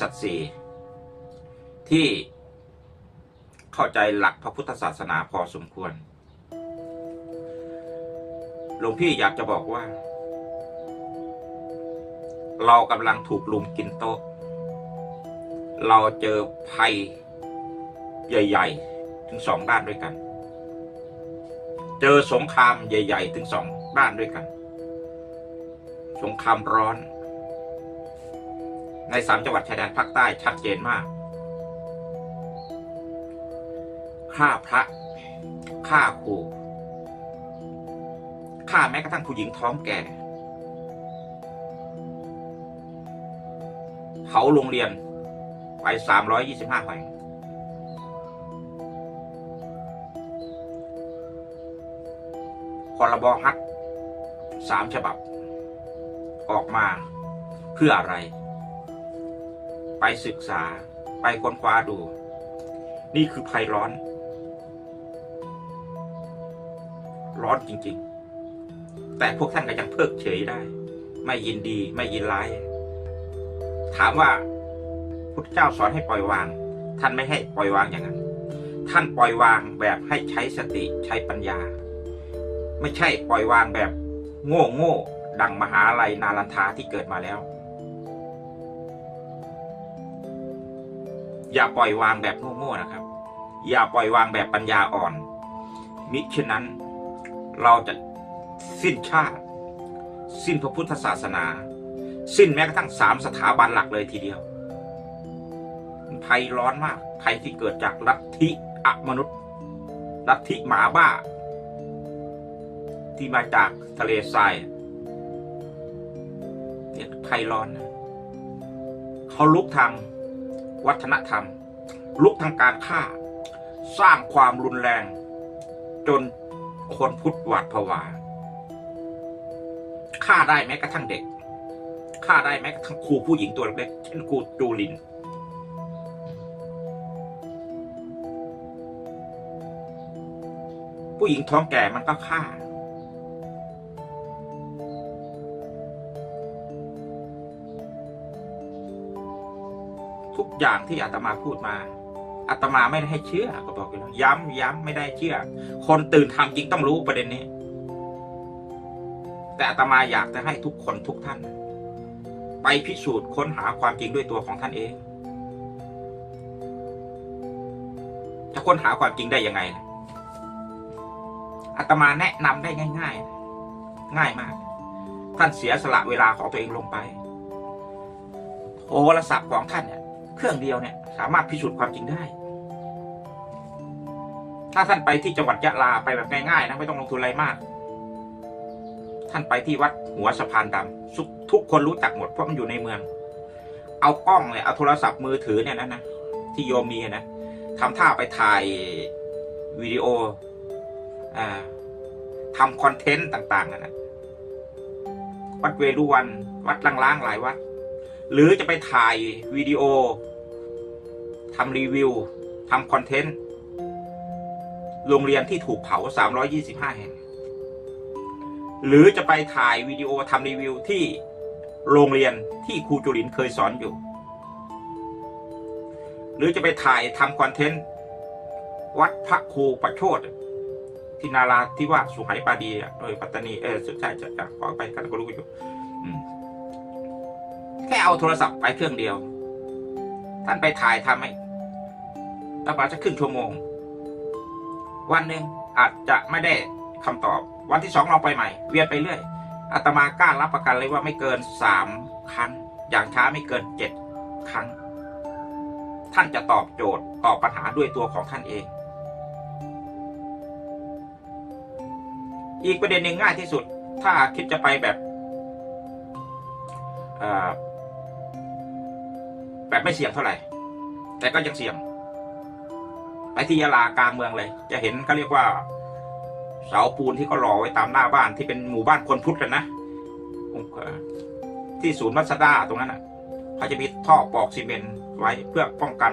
สัตว์สี่ที่เข้าใจหลักพระพุทธศาสนาพอสมควร หลวงพี่อยากจะบอกว่า เรากำลังถูกลุมกินโต๊ะ เราเจอภัยใหญ่ ๆ ถึงสองด้านด้วยกัน เจอสงครามใหญ่ ๆ ถึงสองด้านด้วยกัน สงครามร้อน ในสามจังหวัดชายแดนภาคใต้ชัดเจนมาก ฆ่าพระ ฆ่าครูฆ่าแม้กระทั่งผู้หญิงท้องแก่ เผาโรงเรียนไปสามร้อยยี่สิบห้าแห่งพรบฮักสามฉบับ ออกมาเพื่ออะไร ไปศึกษา ไปค้นคว้าดู นี่คือภัยร้อน ร้อนจริง ๆ แต่พวกท่านก็ยังเพิกเฉยได้ ไม่ยินดีไม่ยินร้าย ถามว่าพุทธเจ้าสอนให้ปล่อยวาง ท่านไม่ให้ปล่อยวางอย่างนั้น ท่านปล่อยวางแบบให้ใช้สติใช้ปัญญา ไม่ใช่ปล่อยวางแบบ โง่โง่ดังมหาลัยนาลันทาที่เกิดมาแล้ว อย่าปล่อยวางแบบโง่ๆนะครับ อย่าปล่อยวางแบบปัญญาอ่อน มิฉะนั้นเราจะสิ้นชาติ สิ้นพระพุทธศาสนา สิ้นแม้กระทั่งสามสถาบันหลักเลยทีเดียวภัยร้อนมากภัยที่เกิดจากลัทธิอมนุษย์ลัทธิหมาบ้า ที่มาจากทะเลทรายเนี่ยภัยร้อนนะเขาลุกทาง วัฒนธรรม ลุกทางการฆ่า สร้างความรุนแรง จนคนพุทธหวาดผวาฆ่าได้แม้กระทั่งเด็กฆ่าได้แม้กระทั่งครูผู้หญิงตัวเล็กเช่นครูจูลิน ผู้หญิงท้องแก่มันก็ฆ่า ทุกอย่างที่อาตมาพูดมาอาตมาไม่ได้ให้เชื่อก็บอกอยู่แล้วย้ำย้ำไม่ได้เชื่อ คนตื่นทำจริงต้องรู้ประเด็นนี้ แต่อาตมาอยากจะให้ทุกคนทุกท่าน ไปพิสูจน์ค้นหาความจริงด้วยตัวของท่านเอง จะค้นหาความจริงได้ยังไงอาตมาแนะนำได้ง่าย ๆ ง่ายมาก ท่านเสียสละเวลาของตัวเองลงไปโทรศัพท์ของท่านเนี่ย เครื่องเดียวเนี่ยสามารถพิสูจน์ความจริงได้ ถ้าท่านไปที่จังหวัดยะลาไปแบบง่ายๆนะไม่ต้องลงทุนอะไรมาก ท่านไปที่วัดหัวสะพานดำทุกทุกคนรู้จักหมดเพราะมันอยู่ในเมือง เอากล้องเลยเอาโทรศัพท์มือถือเนี่ยนะนะที่โยมมีนะทำท่าไปถ่ายวิดีโออ่าทำคอนเทนต์ต่าง ๆนะวัดเวรุวัน วัดล้างๆหลายวัด หรือจะไปถ่ายวิดีโอทำรีวิวทำคอนเทนต์ โรงเรียนที่ถูกเผา 325 แห่ง หรือจะไปถ่ายวิดีโอทำรีวิวที่โรงเรียนที่ครูจุลินเคยสอนอยู่ หรือจะไปถ่ายทำคอนเทนต์ วัดพระครูประโชดที่นาราที่ว่าสุไหปาดี โดยปัตตานี เออสุดท้ายจะจะขอไปกันก็รู้อยู่ เอาโทรศัพท์ไปเครื่องเดียว ท่านไปถ่ายทำให้ประมาณจะครึ่งชั่วโมง วันหนึ่งอาจจะไม่ได้คำตอบ วันที่สองลองไปใหม่ เวียนไปเรื่อยอาตมากล้ารับประกันเลยว่าไม่เกินสามครั้ง อย่างช้าไม่เกินเจ็ดครั้ง ท่านจะตอบโจทย์ตอบปัญหาด้วยตัวของท่านเอง อีกประเด็นหนึ่งง่ายที่สุด ถ้าคิดจะไปแบบอ่อ แบบไม่เสี่ยงเท่าไหร่ แต่ก็ยังเสี่ยง ไปที่ยะลากลางเมืองเลย จะเห็นเขาเรียกว่า เสาปูนที่เขาหล่อไว้ตามหน้าบ้านที่เป็นหมู่บ้านคนพุทธกันนะที่ศูนย์มัสดาตรงนั้นอะเขาจะมีท่อปอกซีเมนต์ไว้เพื่อป้องกัน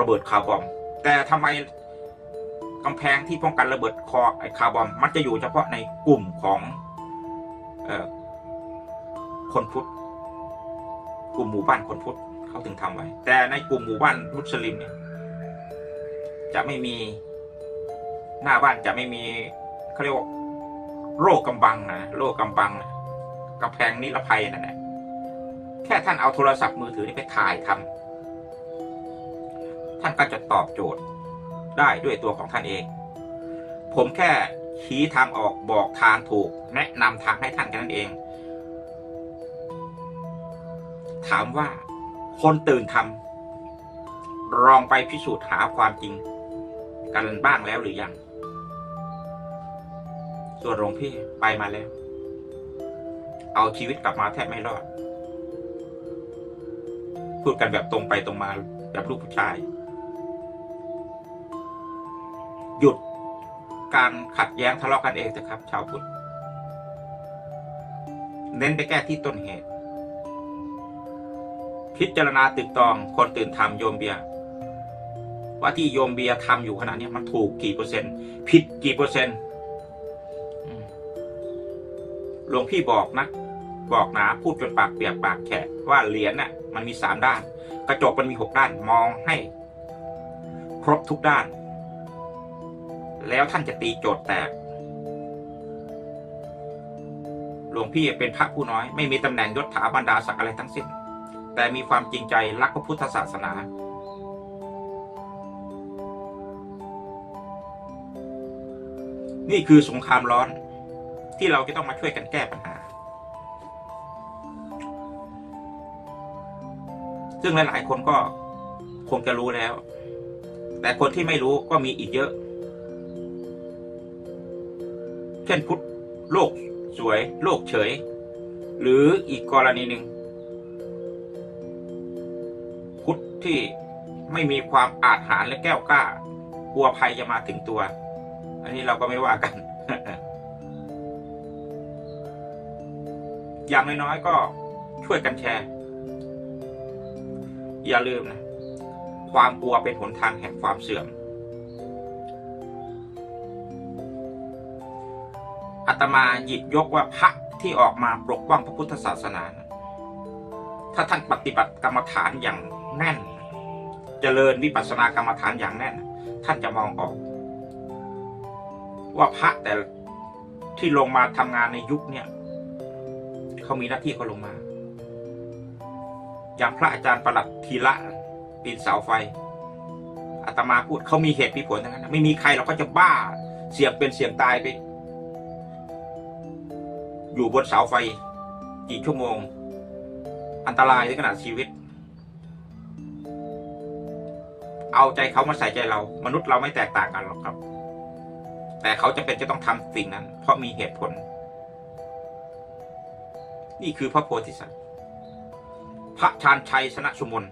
ระเบิดคาร์บอม แต่ทำไมกำแพงที่ป้องกันระเบิดคอไอคาร์บอม มันจะอยู่เฉพาะในกลุ่มของอคนพุทธ กลุ่มหมู่บ้านคนพุทธเขาถึงทำไว้ แต่ในกลุ่มหมู่บ้านมุสลิมเนี่ยจะไม่มีหน้าบ้านจะไม่มีเขาเรียกว่าโรคกำบังนะโรคกำบังนะกำแพงนิรภัยนั่นแหละแค่ท่านเอาโทรศัพท์มือถือนี่ไปถ่ายทำท่านก็จะตอบโจทย์ได้ด้วยตัวของท่านเอง ผมแค่ชี้ทางออกบอกทางถูก แนะนำทางให้ท่านแค่นั้นเอง ถามว่า คนตื่นทำลองไปพิสูจน์หาความจริง กันบ้างแล้วหรือยัง ส่วนหลวงพี่ไปมาแล้ว เอาชีวิตกลับมาแทบไม่รอด พูดกันแบบตรงไปตรงมาแบบลูกผู้ชาย หยุดการขัดแย้งทะเลาะกันเองเถอะครับ ชาวพุทธ เน้นไปแก้ที่ต้นเหตุ พิจารณาตึกตองคนตื่นทำโยมเบียร์ว่าที่โยมเบียร์ทำอยู่ขณะนี้มันถูกกี่เปอร์เซ็นต์ผิดกี่เปอร์เซ็นต์หลวงพี่บอกนะ บอกหนาพูดจนปากเปียกปากแฉะว่าเหรียญน่ะมันมีสามด้าน กระจกมันมีหกด้านมองให้ ครบทุกด้าน แล้วท่านจะตีโจทย์แตกหลวงพี่เป็นพระผู้น้อย ไม่มีตำแหน่งยศถาบรรดาศักดิ์อะไรทั้งสิ้น แต่มีความจริงใจรักพระพุทธศาสนา นี่คือสงครามร้อนที่เราจะต้องมาช่วยกันแก้ปัญหา ซึ่งหลาย ๆ คนก็คงจะรู้แล้ว แต่คนที่ไม่รู้ก็มีอีกเยอะ เช่นพุทธโลกสวย โลกเฉย หรืออีกกรณีหนึ่ง ที่ไม่มีความอาจหาญและแก้วกล้ากลัวภัยจะมาถึงตัว อันนี้เราก็ไม่ว่ากัน อย่างน้อยๆก็ช่วยกันแชร์ อย่าลืมนะ ความกลัวเป็นหนทางแห่งความเสื่อม อาตมาหยิบยกว่าพระที่ออกมาปกป้องพระพุทธศาสนา ถ้าท่านปฏิบัติกรรมฐานอย่าง แน่น เจริญวิปัสสนากรรมฐานอย่างแน่น ท่านจะมองออก ว่าพระแต่ที่ลงมาทำงานในยุคเนี่ยเขามีหน้าที่เขาลงมา อย่างพระอาจารย์ประหลัดทีละปีนเสาไฟอาตมาพูดเขามีเหตุมีผลทั้งนั้นไม่มีใครเราก็จะบ้าเสี่ยงเป็นเสี่ยงตายไป อยู่บนเสาไฟกี่ชั่วโมง อันตรายถึงขนาดชีวิต เอาใจเขามาใส่ใจเรา มนุษย์เราไม่แตกต่างกันหรอกครับ แต่เขาจะเป็นจะต้องทำสิ่งนั้น เพราะมีเหตุผล นี่คือพระโพธิสัตว์ พระชานชัยสนะสุมน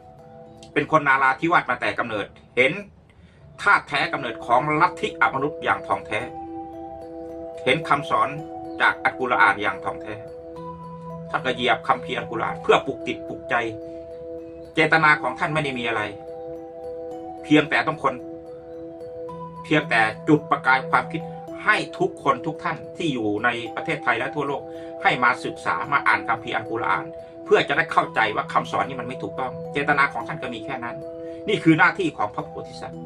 เป็นคนนาราธิวาสมาแต่กำเนิด เห็นธาตุแท้กำเนิดของลัทธิอมนุษย์อย่างทองแท้ เห็นคำสอนจากอัลกุรอานอย่างทองแท้ท่านก็เหยียบคำเพียร์อักุรอานเพื่อปลุกติดปลุกใจ เจตนาของท่านไม่ได้มีอะไร เพียงแต่ต้องคน เพียงแต่จุดประกายความคิดให้ทุกคนทุกท่านที่อยู่ในประเทศไทยและทั่วโลก ให้มาศึกษามาอ่านคัมภีร์อัลกุรอาน เพื่อจะได้เข้าใจว่าคำสอนนี้มันไม่ถูกต้อง เจตนาของท่านก็มีแค่นั้น นี่คือหน้าที่ของพระโพธิสัตว์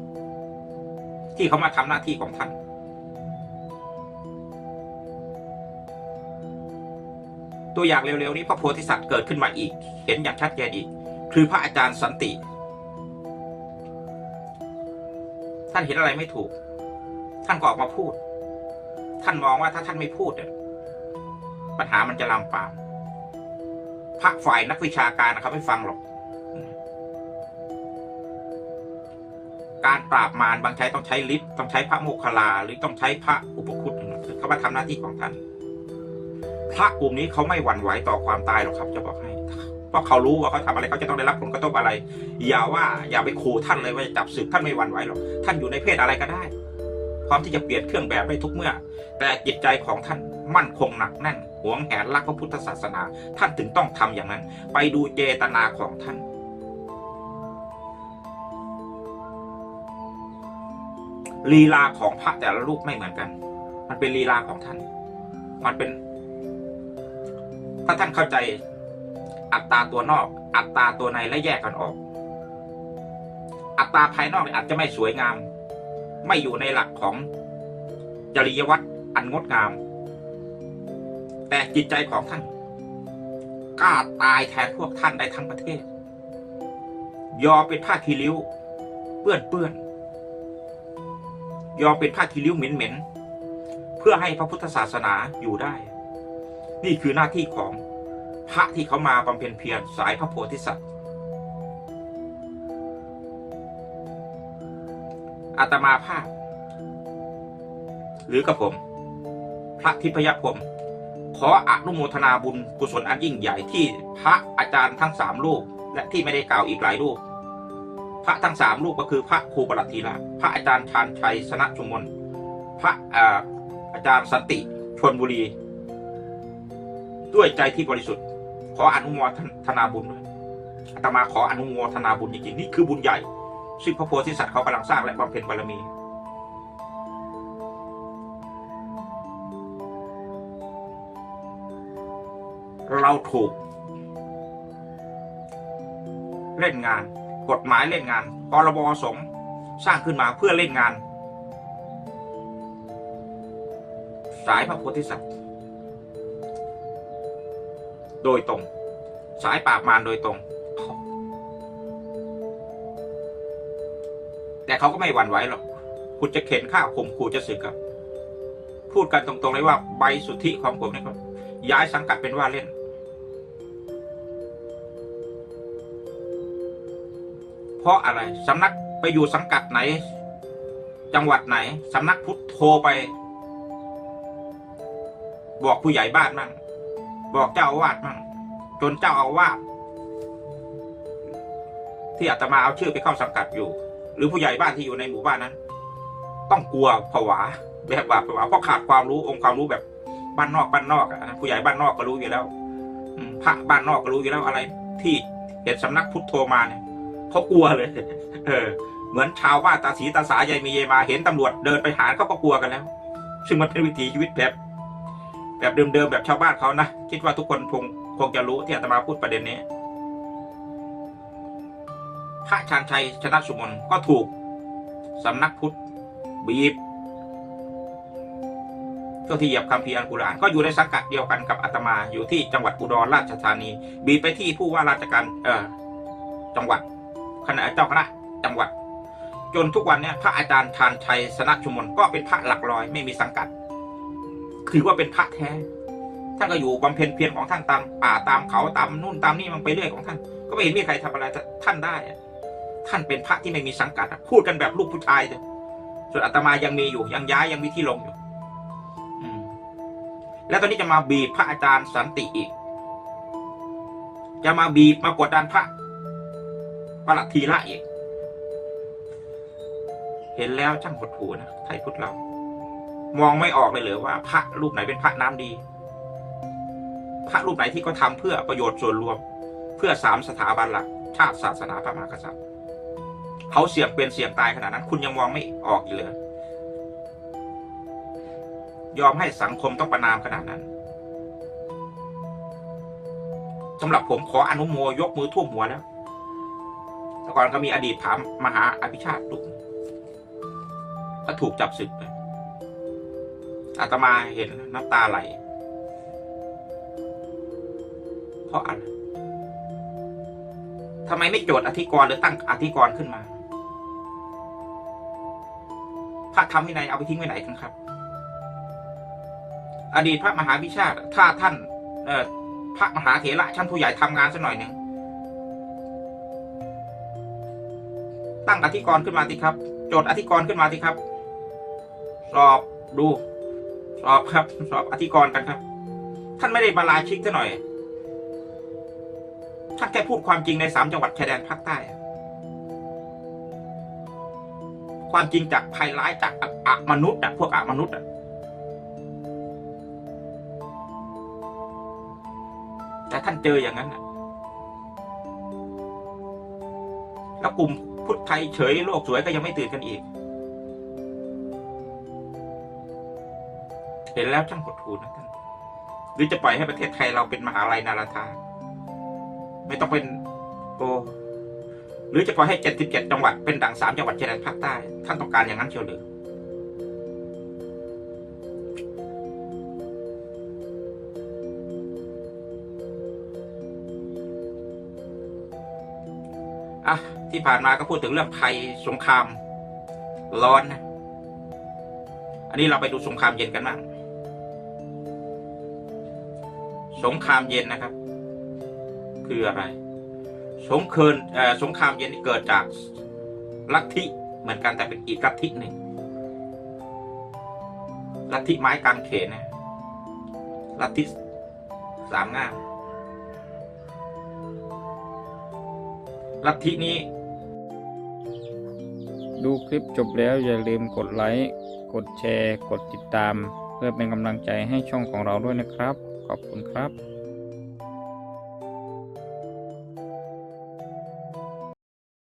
ที่เขามาทำหน้าที่ของท่าน ตัวอย่างเร็วๆนี้พระโพธิสัตว์เกิดขึ้นมาอีก เห็นอย่างชัดเจนอีก คือพระอาจารย์สันติ ท่านเห็นอะไรไม่ถูก ท่านก็ออกมาพูด ท่านมองว่าถ้าท่านไม่พูดเนี่ยปัญหามันจะลามปามพระฝ่ายนักวิชาการนะครับไม่ฟังหรอก การปราบมารบางใช้ต้องใช้ฤทธิ์ต้องใช้พระโมคคัลลา หรือต้องใช้พระอุปคุตเขามาทำหน้าที่ของท่าน พระกลุ่มนี้เขาไม่หวั่นไหวต่อความตายหรอกครับ จะบอกให้ ราะเขารู้ว่าเขาทำอะไรเขาจะต้องได้รับผลกระทบอะไร อย่าว่าอย่าไปขู่ท่านเลยว่าจะจับศึกท่านไม่หวั่นไหวหรอกท่านอยู่ในเพศอะไรก็ได้ พร้อมที่จะเปลี่ยนเครื่องแบบได้ทุกเมื่อ แต่จิตใจของท่านมั่นคงหนักแน่นหวงแหนรักพระพุทธศาสนา ท่านถึงต้องทำอย่างนั้น ไปดูเจตนาของท่านลีลาของพระแต่ละรูปไม่เหมือนกัน มันเป็นลีลาของท่าน มันเป็น ถ้าท่านเข้าใจ อัตตาตัวนอก อัตตาตัวในและแยกกันออก อัตตาภายนอกอาจจะไม่สวยงาม ไม่อยู่ในหลักของจริยวัตรอันงดงาม แต่จิตใจของท่านกล้าตายแทนพวกท่านได้ทั้งประเทศ ยอมเป็นผ้าคีริ้ว เปื้อนเปื้อนยอมเป็นผ้าคีริ้วเหม็นเหม็นๆเพื่อให้พระพุทธศาสนาอยู่ได้ นี่คือหน้าที่ของ พระที่เขามาบำเพ็ญเพียรสายพระโพธิสัตว์อาตมาภาพ หรือกับผม พระทิพยพรมขออนุโมทนาบุญกุศลอันยิ่งใหญ่ที่พระอาจารย์ทั้งสามรูป และที่ไม่ได้กล่าวอีกหลายรูป พระทั้งสามรูปก็คือพระครูประหลัดธีระพระอาจารย์ชาญชัยสนะชุมนพระอาอาจารย์สันติชนบุรี ด้วยใจที่บริสุทธิ์ ขออนุโมทนาบุญอาตมาขออนุโมทนาบุญจริงๆนี่คือบุญใหญ่ซึ่งพระโพธิสัตว์เขากำลังสร้างและบำเพ็ญบารมี เราถูก เล่นงาน กฎหมายเล่นงานพรบสงสร้างขึ้นมาเพื่อเล่นงาน สายพระโพธิสัตว์ โดยตรง สายปราบมารโดยตรง แต่เขาก็ไม่หวั่นไหวหรอกคุณจะเข็นข้าวข่มขู่จะสึกกับพูดกันตรงๆเลยว่าใบสุทธิของผมนี่ยก็ย้ายสังกัดเป็นว่าเล่น เพราะอะไรสำนักไปอยู่สังกัดไหน จังหวัดไหนสำนักพุทธโทรไป บอกผู้ใหญ่บ้านมั่ง บอกเจ้าอาวาสมั่งจนเจ้าอาวาสที่อาตมาเอาชื่อไปเข้าสังกัดอยู่ หรือผู้ใหญ่บ้านที่อยู่ในหมู่บ้านนั้น ต้องกลัวผวาแบบว่าผวาเพราะขาดความรู้องค์ความรู้แบบบ้านนอกบ้านนอกอะนะผู้ใหญ่บ้านนอกก็รู้อยู่แล้วพระบ้านนอกก็รู้อยู่แล้วอะไร ที่เห็นสำนักพุทธโทรมาเนี่ยเขากลัวเลย เออ เหมือนชาวบ้านตาสีตาสายายมีเยมาเห็นตำรวจเดินไปหาเขาก็กลัวกันแล้ว ซึ่งมันเป็นวิถีชีวิตแบบ แบบเดิมๆแบบชาวบ้านเขานะคิดว่าทุกคนคงคงจะรู้ที่อาตมาพูดประเด็นนี้ พระชาญชัยชนะสุมนก็ถูกสำนักพุทธบีบเจ้าที่เหยียบคำพีอันกุราน ก็อยู่ในสังกัดเดียวกันกับอาตมาอยู่ที่จังหวัดอุดรราชธานี บีบไปที่ผู้ว่าราชการเออจังหวัดคณะเจ้าคณะจังหวัด จนทุกวันเนี้ยพระอาจารย์ชาญชัยสนะชุมนก็เป็นพระหลักร้อยไม่มีสังกัด ถือว่าเป็นพระแท้ท่านก็อยู่บำเพ็ญเพียรของท่านตามป่าตามเขาตามนู่นตามนี่มันไปเรื่อยของท่าน ก็ไม่เห็นมีใครทำอะไรท่านได้ท่านเป็นพระที่ไม่มีสังกัด พูดกันแบบลูกผู้ชายเลยส่วนอาตมายังมีอยู่ยังย้ายยังมีที่ลงอยู่อืมแล้วตอนนี้จะมาบีบพระอาจารย์สันติอีก จะมาบีบมากดดันพระประหลัดทีละอีก เห็นแล้วช่างหดหูนะไทยพุทธเรา มองไม่ออกเลยเหรือว่า พระรูปไหนเป็นพระน้ำดี พระรูปไหนที่เขาทำเพื่อประโยชน์ส่วนรวม เพื่อสามสถาบันหลักชาติศาสนาพระมหากษัตริย์เขาเสี่ยงเป็นเสี่ยงตายขนาดนั้น คุณยังมองไม่ออกอีกเลยยอมให้สังคมต้องประนามขนาดนั้นสำหรับผมขออนุโมยกมือท่วมหัวแล้วแต่ก่อนก็มีอดีตถามมหาอภิชาติตุกก็ถูกจับศึกไป อาตมาเห็นน้ำตาไหล เพราะอะไรทำไมไม่โจทย์อธิกรณ์หรือตั้งอธิกรณ์ขึ้นมา พระธรรมวินัยเอาไปทิ้งไว้ไหนกันครับ อดีตพระมหาวิชาติ ถ้าท่านเอพระมหาเถระชั้นผู้ใหญ่ทำงานสักหน่อยหนึ่งตั้งอธิกรณ์ขึ้นมาสิครับ โจทย์อธิกรณ์ขึ้นมาสิครับ สอบดู สอบครับ สอบอธิกรณ์กันครับ ท่านไม่ได้บาลาชิกซะหน่อย ท่านแค่พูดความจริงในสามจังหวัดชายแดนภาคใต้ ความจริงจากภัยร้ายจากอะอะมนุษย์อะพวกอะมนุษย์อะแต่ท่านเจออย่างนั้นอะแล้วกลุ่มพุทธไทยเฉยโลกสวยก็ยังไม่ตื่นกันอีก เห็นแล้วช่างหดหูนะท่านหรือจะปล่อยให้ประเทศไทยเราเป็นมหาลัยนาราธาไม่ต้องเป็นโอ้หรือจะปล่อยให้เจ็ดสิบเจ็ดจังหวัดเป็นดังสามจังหวัดชายแดนภาคใต้ ท่านต้องการอย่างนั้นเชียวหรืออะที่ผ่านมาก็พูดถึงเรื่องภัยสงครามร้อนนะ อันนี้เราไปดูสงครามเย็นกันบ้าง สงครามเย็นนะครับ คืออะไร สงครามเอ่อสงครามเย็นนี่เกิดจากลัทธิเหมือนกันแต่เป็นอีกลัทธิหนึ่งลัทธิไม้กางเขนนะลัทธิสามง่ามลัทธินี้ ดูคลิปจบแล้วอย่าลืมกดไลค์ กดแชร์ กดติดตาม เพื่อเป็นกำลังใจให้ช่องของเราด้วยนะครับ ขอบคุณครับ